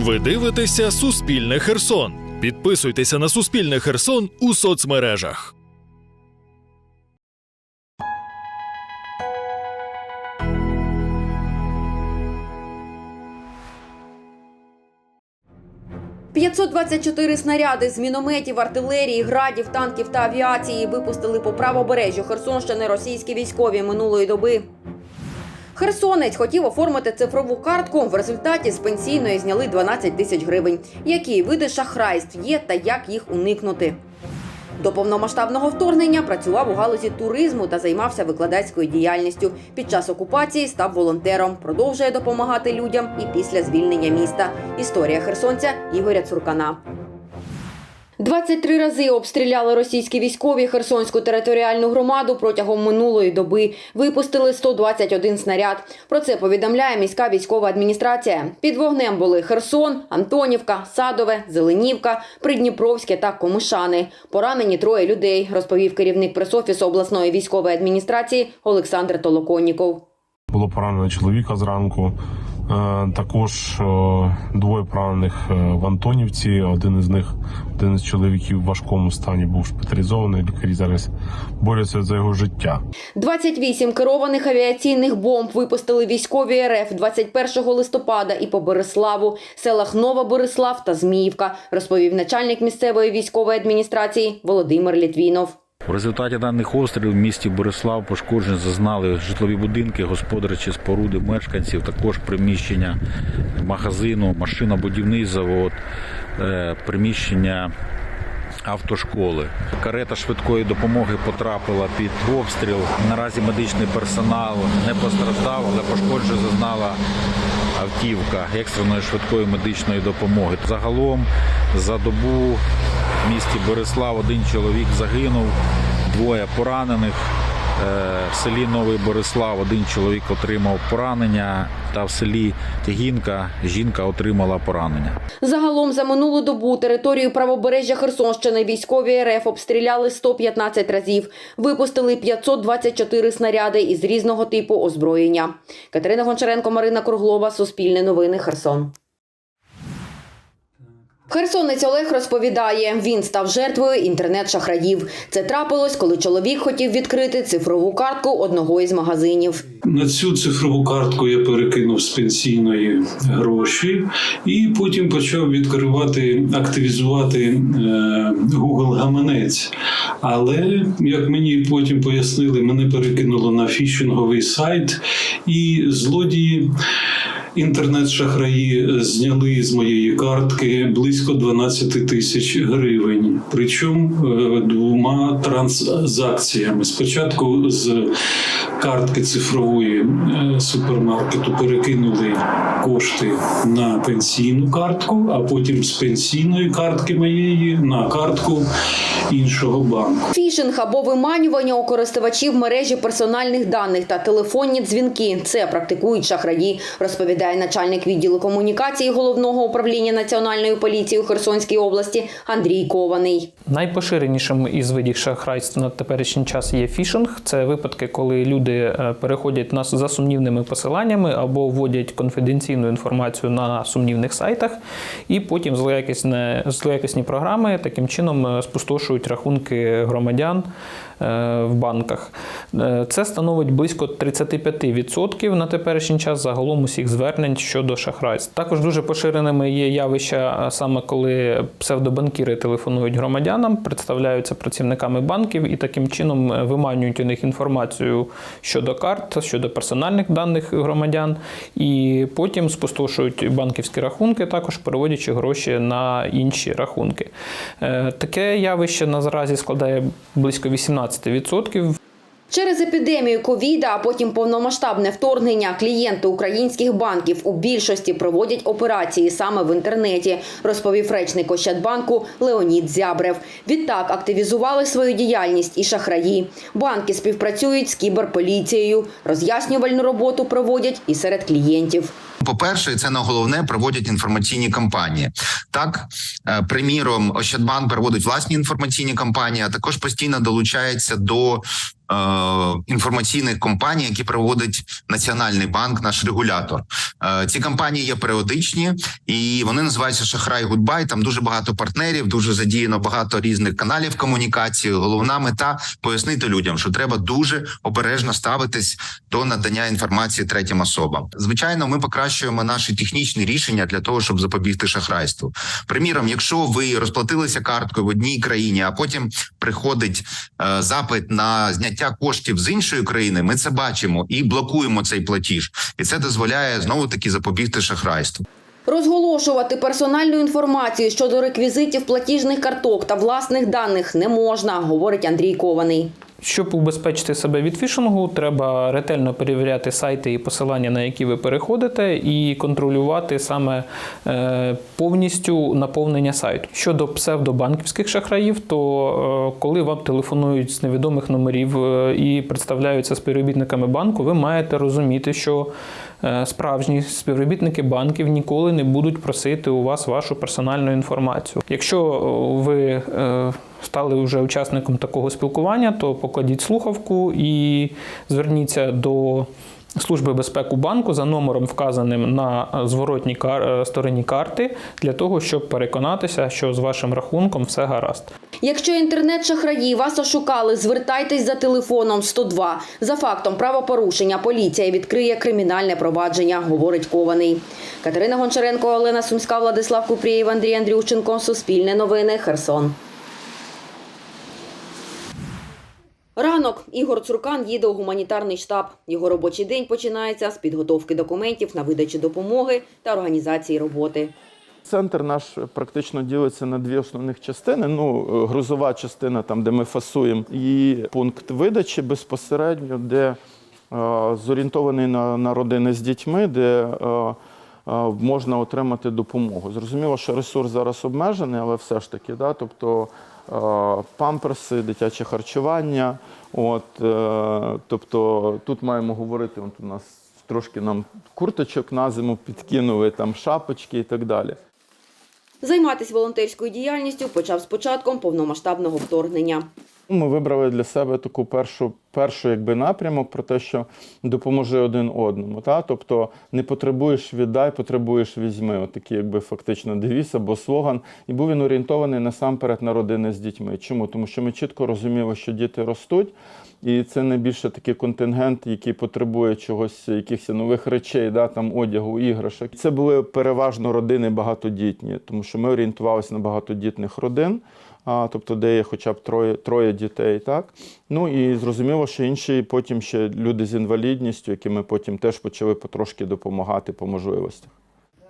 Ви дивитеся Суспільне Херсон. Підписуйтеся на Суспільне Херсон у соцмережах. – 524 снаряди з мінометів, артилерії, градів, танків та авіації випустили по правобережжю Херсонщини російські військові минулої доби. Херсонець хотів оформити цифрову картку. В результаті з пенсійної зняли 12 тисяч гривень. Які види шахрайств є та як їх уникнути? До повномасштабного вторгнення працював у галузі туризму та займався викладацькою діяльністю. Під час окупації став волонтером, продовжує допомагати людям і після звільнення міста. Історія херсонця Ігоря Цуркана. 23 рази обстріляли російські військові Херсонську територіальну громаду протягом минулої доби. Випустили 121 снаряд. Про це повідомляє міська військова адміністрація. Під вогнем були Херсон, Антонівка, Садове, Зеленівка, Придніпровське та Комишани. Поранені троє людей, розповів керівник пресофісу обласної військової адміністрації Олександр Толоконніков. Було поранено чоловіка зранку. Е, Також е, двоє поранених е, в Антонівці. Один із них, один із чоловіків в важкому стані, був шпиталізований. Лікарі зараз борються за його життя. 28 керованих авіаційних бомб випустили військові РФ 21 листопада і по Бориславу, селах Нова Борислав та Зміївка, розповів начальник місцевої військової адміністрації Володимир Літвінов. У результаті даних обстрілів в місті Борислав пошкоджень зазнали житлові будинки, господарчі споруди мешканців, також приміщення магазину, машинобудівний завод, е, приміщення автошколи. Карета швидкої допомоги потрапила під обстріл. Наразі медичний персонал не постраждав, але пошкоджень зазнала автівка екстреної швидкої медичної допомоги. Загалом за добу в місті Борислав один чоловік загинув, двоє поранених. Е, В селі Новий Борислав один чоловік отримав поранення, та в селі Тягінка жінка отримала поранення. Загалом за минулу добу територію правобережжя Херсонщини військові РФ обстріляли 115 разів, випустили 524 снаряди із різного типу озброєння. Катерина Гончаренко, Марина Круглова, Суспільне новини, Херсон. Херсонець Олег розповідає, він став жертвою інтернет-шахраїв. Це трапилось, коли чоловік хотів відкрити цифрову картку одного із магазинів. На цю цифрову картку я перекинув з пенсійної гроші і потім почав відкривати, активізувати е, Google гаманець. Але як мені потім пояснили, мене перекинуло на фішинговий сайт, і злодії. Інтернет-шахраї зняли з моєї картки близько 12 тисяч гривень, причому е, двома транзакціями. Спочатку з картки цифрової е, супермаркету перекинули кошти на пенсійну картку, а потім з пенсійної картки моєї на картку іншого банку. Фішинг або виманювання у користувачів мережі персональних даних та телефонні дзвінки. Це практикують шахраї, розповідає начальник відділу комунікації головного управління національної поліції у Херсонській області Андрій Кований. Найпоширенішим із видів шахрайств на теперішній час є фішинг. Це випадки, коли люди е, переходять на за сумнівними посиланнями або вводять конфіденційну інформацію на сумнівних сайтах, і потім злоякісне, злоякісні програми таким чином е, спустошують рахунки громадян е, в банках. Це становить близько 35% на теперішній час загалом усіх звернень щодо шахрайств. Також дуже поширеними є явища, саме коли псевдобанкіри телефонують громадянам, представляються працівниками банків і таким чином е, виманюють у них інформацію щодо карт, щодо персональних даних громадян, і потім спустошують банківські рахунки, також переводячи гроші на інші рахунки. Е, Таке явище наразі складає близько 18%. Через епідемію ковіда, а потім повномасштабне вторгнення, клієнти українських банків у більшості проводять операції саме в інтернеті, розповів речник Ощадбанку Леонід Зябрев. Відтак активізували свою діяльність і шахраї. Банки співпрацюють з кіберполіцією, роз'яснювальну роботу проводять і серед клієнтів. По-перше, це на головне проводять інформаційні кампанії. Так, е, приміром, Ощадбанк проводить власні інформаційні кампанії, а також постійно долучається до е, інформаційних кампаній, які проводить Національний банк, наш регулятор. Е, Ці кампанії є періодичні і вони називаються Шахрай Гудбай. Там дуже багато партнерів, дуже задіяно багато різних каналів комунікації. Головна мета пояснити людям, що треба дуже обережно ставитись до надання інформації третім особам. Звичайно, ми покращуємо наші технічні рішення для того, щоб запобігти шахрайству. Приміром, якщо ви розплатилися карткою в одній країні, а потім приходить е, запит на зняття коштів з іншої країни, ми це бачимо і блокуємо цей платіж, і це дозволяє знову таки запобігти шахрайству. Розголошувати персональну інформацію щодо реквізитів платіжних карток та власних даних не можна, говорить Андрій Кований. Щоб убезпечити себе від фішингу, треба ретельно перевіряти сайти і посилання, на які ви переходите, і контролювати саме е, повністю наповнення сайту. Щодо псевдобанківських шахраїв, то е, коли вам телефонують з невідомих номерів е, і представляються співробітниками банку, ви маєте розуміти, що справжні співробітники банків ніколи не будуть просити у вас вашу персональну інформацію. Якщо е, ви е, стали вже учасником такого спілкування, то покладіть слухавку і зверніться до Служби безпеки банку за номером, вказаним на зворотній кар- е, стороні карти, для того, щоб переконатися, що з вашим рахунком все гаразд. Якщо інтернет-шахраї вас ошукали, звертайтесь за телефоном 102. За фактом правопорушення поліція відкриє кримінальне провадження, говорить Кований. Катерина Гончаренко, Олена Сумська, Владислав Купрієв, Андрій Андрющенко. Суспільне новини. Херсон. Ранок Ігор Цуркан їде у гуманітарний штаб. Його робочий день починається з підготовки документів на видачу допомоги та організації роботи. Центр наш практично ділиться на дві основних частини. Ну, е, грузова частина, там, де ми фасуємо, і пункт видачі безпосередньо, де е, зорієнтований на, на родини з дітьми, де е, е, можна отримати допомогу. Зрозуміло, що ресурс зараз обмежений, але все ж таки, да, тобто памперси, дитяче харчування. От, е, тобто тут маємо говорити, от у нас трошки нам курточок на зиму підкинули, там шапочки і так далі. Займатися волонтерською діяльністю почав з початком повномасштабного вторгнення. Ми вибрали для себе таку першу, першу якби, напрямок про те, що допоможи один одному. Та? Тобто не потребуєш віддай, потребуєш візьми. От такий якби фактично девіз або слоган. І був він орієнтований насамперед на родини з дітьми. Чому? Тому що ми чітко розуміли, що діти ростуть, і це найбільше такий контингент, який потребує чогось, якихось нових речей, да? там одягу, іграшок. Це були переважно родини багатодітні, тому що ми орієнтувалися на багатодітних родин а, тобто де є хоча б троє, троє дітей. Так? Ну і зрозуміло, що інші потім ще люди з інвалідністю, які ми потім теж почали потрошки допомагати по можливостях.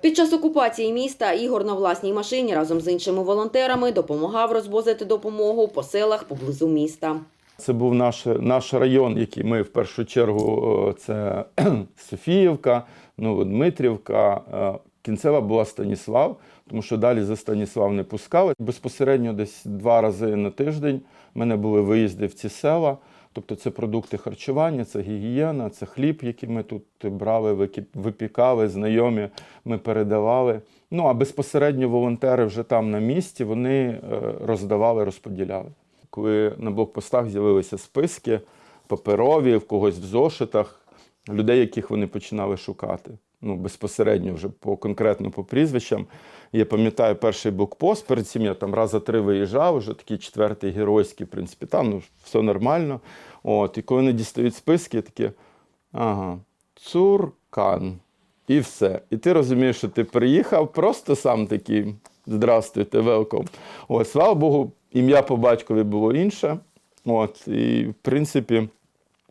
Під час окупації міста Ігор на власній машині разом з іншими волонтерами допомагав розвозити допомогу по селах поблизу міста. Це був наш, наш район, який ми в першу чергу це Софіївка, Новодмитрівка, е, кінцева була Станіслав, тому що далі за Станіслав не пускали. Безпосередньо десь два рази на тиждень в мене були виїзди в ці села. Тобто це продукти харчування, це гігієна, це хліб, який ми тут брали, випікали, знайомі ми передавали. Ну а безпосередньо волонтери вже там на місці вони е, роздавали, розподіляли. Коли на блокпостах з'явилися списки паперові, в когось в зошитах, людей, яких вони починали шукати. Ну, безпосередньо вже по конкретно по прізвищам. Я пам'ятаю перший блокпост, перед цим я там раза три виїжджав, вже такий четвертий геройський, в принципі, там ну, все нормально. От, і коли вони дістають списки, такі, ага, цуркан. І все. І ти розумієш, що ти приїхав, просто сам такий здрастуйте, велком. От, слава Богу, ім'я по батькові було інше. От, і в принципі,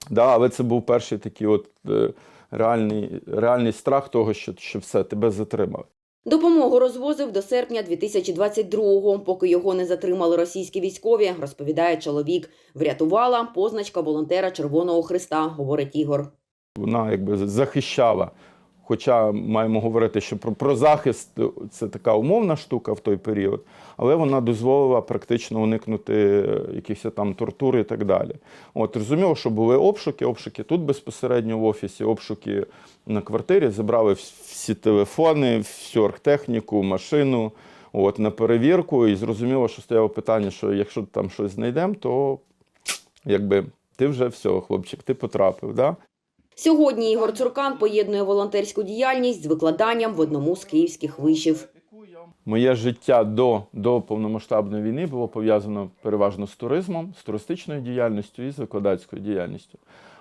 да, але це був перший такий от е, реальний, реальний страх того, що, що все, тебе затримали. Допомогу розвозив до серпня 2022-го, поки його не затримали російські військові, розповідає чоловік. Врятувала позначка волонтера Червоного Христа, говорить Ігор. Вона якби захищала. Хоча маємо говорити, що про, про захист це така умовна штука в той період, але вона дозволила практично уникнути е, якихось там тортур і так далі. От розуміло, що були обшуки, обшуки тут безпосередньо в офісі, обшуки на квартирі, забрали всі телефони, всю архтехніку, машину. От на перевірку, і зрозуміло, що стояло питання, що якщо там щось знайдемо, то якби ти вже все, хлопчик, ти потрапив. Да? Сьогодні Ігор Цуркан поєднує волонтерську діяльність з викладанням в одному з київських вишів. Моє життя до, до повномасштабної війни було пов'язано переважно з туризмом, з туристичною діяльністю і з викладацькою діяльністю.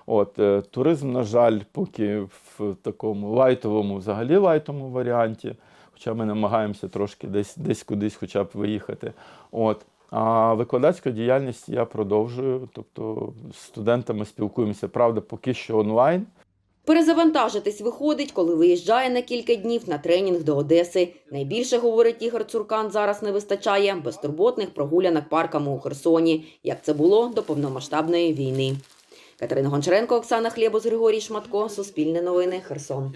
От, е, туризм, на жаль, поки в такому лайтовому, взагалі лайтовому варіанті, хоча ми намагаємося трошки десь, десь кудись хоча б виїхати. От. А викладацьку діяльність я продовжую, тобто з студентами спілкуємося, правда, поки що онлайн. Перезавантажитись виходить, коли виїжджає на кілька днів на тренінг до Одеси. Найбільше, говорить Ігор Цуркан, зараз не вистачає безтурботних прогулянок парками у Херсоні, як це було до повномасштабної війни. Катерина Гончаренко, Оксана Хлєбус, Григорій Шматко, Суспільне новини, Херсон.